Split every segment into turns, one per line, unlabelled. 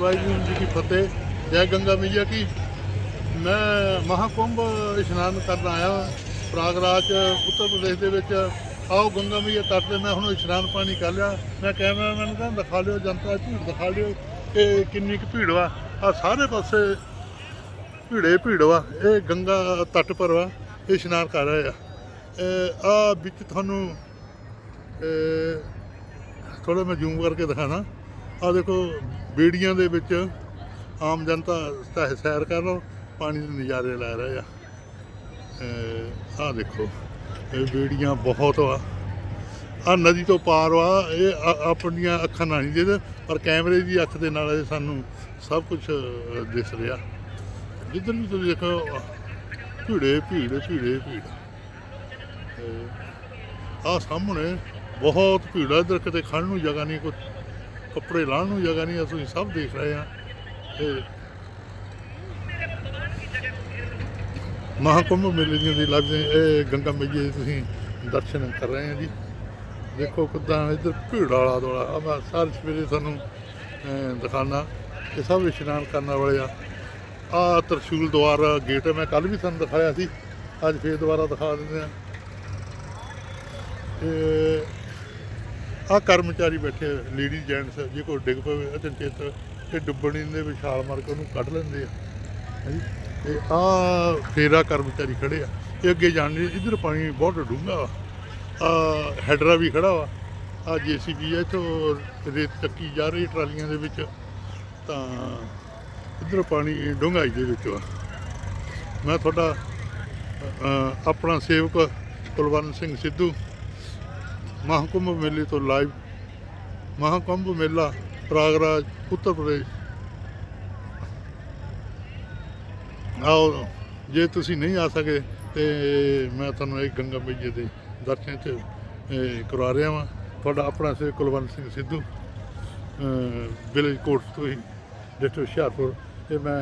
ਵਾਹਿਗੁਰੂ ਜੀ ਕੀ ਫਤਿਹ। ਜੈ ਗੰਗਾ ਮਈਆ ਕੀ। ਮੈਂ ਮਹਾਕੁੰਭ ਇਸ਼ਨਾਨ ਕਰਨ ਆਇਆ ਪ੍ਰਯਾਗਰਾਜ ਉੱਤਰ ਪ੍ਰਦੇਸ਼ ਦੇ ਵਿੱਚ। ਆਓ ਗੰਗਾ ਮਈਆ ਤੱਟ ਤੇ, ਮੈਂ ਹੁਣ ਇਸ਼ਨਾਨ ਪਾਣੀ ਕਰ ਲਿਆ। ਮੈਂ ਕੈਮਰਾਮੈਨ ਨੂੰ ਕਹਿੰਦਾ, ਦਿਖਾ ਲਿਓ ਜਨਤਾ ਦੀ ਭੀੜ ਦਿਖਾ ਲਿਓ। ਕਿ ਕਿੰਨੀ ਕੁ ਭੀੜ ਵਾ। ਆ ਸਾਰੇ ਪਾਸੇ ਭੀੜੇ ਭੀੜ ਵਾ। ਇਹ ਗੰਗਾ ਤੱਟ ਪਰ ਵਾ ਇਹ ਇਸ਼ਨਾਨ ਕਰ ਰਹੇ ਆ। ਆ ਵਿੱਚ ਤੁਹਾਨੂੰ ਥੋੜਾ ਮੈਂ ਜ਼ੂਮ ਕਰਕੇ ਦਿਖਾਣਾ। ਆ ਦੇਖੋ ਬੇੜੀਆਂ ਦੇ ਵਿੱਚ ਆਮ ਜਨਤਾ ਸੈ- ਸੈਰ ਕਰ ਲਓ ਪਾਣੀ ਦੇ ਨਜ਼ਾਰੇ ਲੈ ਰਹੇ ਆ। ਆ ਦੇਖੋ, ਇਹ ਬੇੜੀਆਂ ਬਹੁਤ ਵਾ। ਆ ਨਦੀ ਤੋਂ ਪਾਰ ਵਾ, ਇਹ ਆਪਣੀਆਂ ਅੱਖਾਂ ਨਾਲ ਨਹੀਂ ਜਿਹਦੇ ਪਰ ਕੈਮਰੇ ਦੀ ਅੱਖ ਦੇ ਨਾਲ ਇਹ ਸਾਨੂੰ ਸਭ ਕੁਝ ਦਿਸ ਰਿਹਾ। ਜਿੱਧਰ ਵੀ ਤੁਸੀਂ ਦੇਖੋ, ਭੀੜੇ, ਭੀੜ ਭੀੜੇ, ਭੀੜ। ਆ ਸਾਹਮਣੇ ਬਹੁਤ ਭੀੜ ਆ, ਇੱਧਰ ਕਿਤੇ ਖੜਨ ਨੂੰ ਜਗ੍ਹਾ ਨਹੀਂ, ਕੋਈ ਕੱਪੜੇ ਲਾਉਣ ਨੂੰ ਜਗ੍ਹਾ ਨਹੀਂ ਆ ਸਭ ਦੇਖ ਰਹੇ ਹਾਂ। ਇਹ ਮਹਾਕੁੰਭ ਮੇਲੇ ਦੀਆਂ ਦੀ ਲੱਗਦੇ ਇਹ ਗੰਗਾ ਮੈਏ ਦੇ ਤੁਸੀਂ ਦਰਸ਼ਨ ਕਰ ਰਹੇ ਹਾਂ ਜੀ। ਦੇਖੋ ਕਿਦਾਂ ਇੱਧਰ ਭੀੜ ਵਾਲਾ ਦੋਲਾ ਆ ਮੈਂ ਸਾਰੇ ਸਵੇਰੇ ਤੁਹਾਨੂੰ ਅਹ, ਦਿਖਾਉਣਾ ਇਹ ਸਭ ਇਸ਼ਨਾਨ ਕਰਨ ਵਾਲੇ ਆ। ਆ ਤਰਸ਼ੂਲ ਦੁਆਰ ਗੇਟ ਮੈਂ ਕੱਲ ਵੀ ਤੁਹਾਨੂੰ ਦਿਖਾਇਆ ਸੀ। ਅੱਜ ਫੇਰ ਦੁਬਾਰਾ ਦਿਖਾ ਦਿੰਦੇ ਆ ਤੇ ਆ ਕਰਮਚਾਰੀ ਬੈਠੇ ਲੇਡੀ ਜੈਂਟਸ ਜੇ ਕੋਈ ਡਿੱਗ ਪਵੇ ਅਚਨਚੇਤ ਤੇ ਡੁੱਬਣੀ ਦੇ ਵਿਛਾਲ ਮਾਰ ਕੇ ਉਹਨੂੰ ਕੱਢ ਲੈਂਦੇ ਆ। ਹਾਂਜੀ? ਤੇ ਆ ਫੇਰਾ ਕਰਮਚਾਰੀ ਖੜੇ ਆ। ਇਹ ਅੱਗੇ ਜਾਣ ਲਈ ਇਧਰ ਪਾਣੀ ਬਹੁਤ ਡੂੰਘਾ ਵਾ। ਆ ਹੈਡਰਾ ਵੀ ਖੜਾ ਵਾ। ਆ ਜੀਸੀਬੀ ਆ, ਇੱਥੋਂ ਰੇਤ ਚੱਕੀ ਜਾ ਰਹੀ ਟਰਾਲੀਆਂ ਦੇ ਵਿੱਚ। ਤਾਂ ਇਧਰ ਪਾਣੀ ਡੂੰਘਾਈ ਦੇ ਵਿੱਚ ਵਾ। ਮੈਂ ਤੁਹਾਡਾ ਆਪਣਾ ਸੇਵਕ ਕੁਲਵੰਤ ਸਿੰਘ ਸਿੱਧੂ ਮਹਾਕੁੰਭ ਮੇਲੇ ਤੋਂ ਲਾਈਵ ਮਹਾਕੁੰਭ ਮੇਲਾ ਪ੍ਰਾਗਰਾਜ ਉੱਤਰ ਪ੍ਰਦੇਸ਼। ਆਓ, ਜੇ ਤੁਸੀਂ ਨਹੀਂ ਆ ਸਕੇ ਤੇ ਮੈਂ ਤੁਹਾਨੂੰ ਇਹ ਗੰਗਾ ਮੈਏ ਦੇ ਦਰਸ਼ਨ ਚ ਕਰਵਾ ਰਿਹਾ ਵਾਂ। ਤੁਹਾਡਾ ਆਪਣਾ ਸੇ ਕੁਲਵੰਤ ਸਿੰਘ ਸਿੱਧੂ ਵਿਲੇਜ ਕੋਟ ਤੋਂ ਹੀ ਡਿਸਟ੍ਰਿਕਟ ਹੁਸ਼ਿਆਰਪੁਰ। ਤੇ ਮੈਂ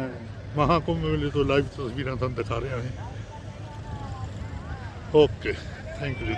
ਮਹਾਕੁੰਭ ਮੇਲੇ ਤੋਂ ਲਾਈਵ ਤਸਵੀਰਾਂ ਤੁਹਾਨੂੰ ਦਿਖਾ ਰਿਹਾ ਹਾਂ। Okay thank you